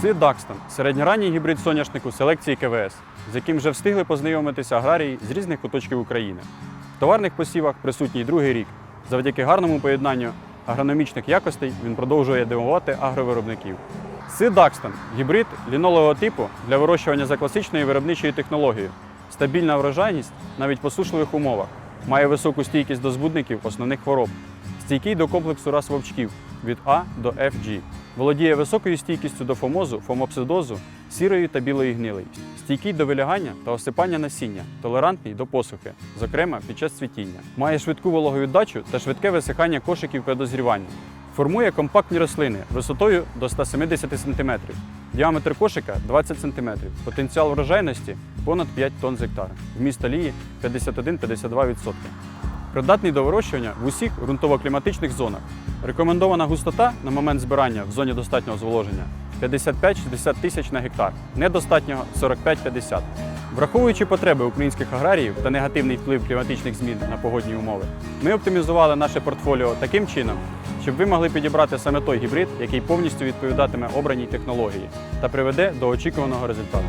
Си Дакстон середньоранній гібрид соняшнику селекції КВС, з яким вже встигли познайомитися аграрії з різних куточків України. В товарних посівах присутній другий рік. Завдяки гарному поєднанню агрономічних якостей він продовжує дивувати агровиробників. Си Дакстон гібрид лінолового типу для вирощування за класичною виробничою технологією. Стабільна врожайність навіть в посушливих умовах. Має високу стійкість до збудників основних хвороб. Стійкий до комплексу рас вовчків від А до FG. Володіє високою стійкістю до фомозу, фомопсидозу, сірої та білої гнилої. Стійкий до вилягання та осипання насіння, толерантний до посухи, зокрема під час цвітіння. Має швидку вологовіддачу та швидке висихання кошиків при дозріванні. Формує компактні рослини висотою до 170 см, діаметр кошика 20 см, потенціал врожайності понад 5 тонн з гектара. Вміст олії 51-52%. Придатний до вирощування в усіх ґрунтово-кліматичних зонах. Рекомендована густота на момент збирання в зоні достатнього зволоження 55-60 тисяч на гектар, недостатнього 45-50. Враховуючи потреби українських аграріїв та негативний вплив кліматичних змін на погодні умови, ми оптимізували наше портфоліо таким чином, щоб ви могли підібрати саме той гібрид, який повністю відповідатиме обраній технології та приведе до очікуваного результату.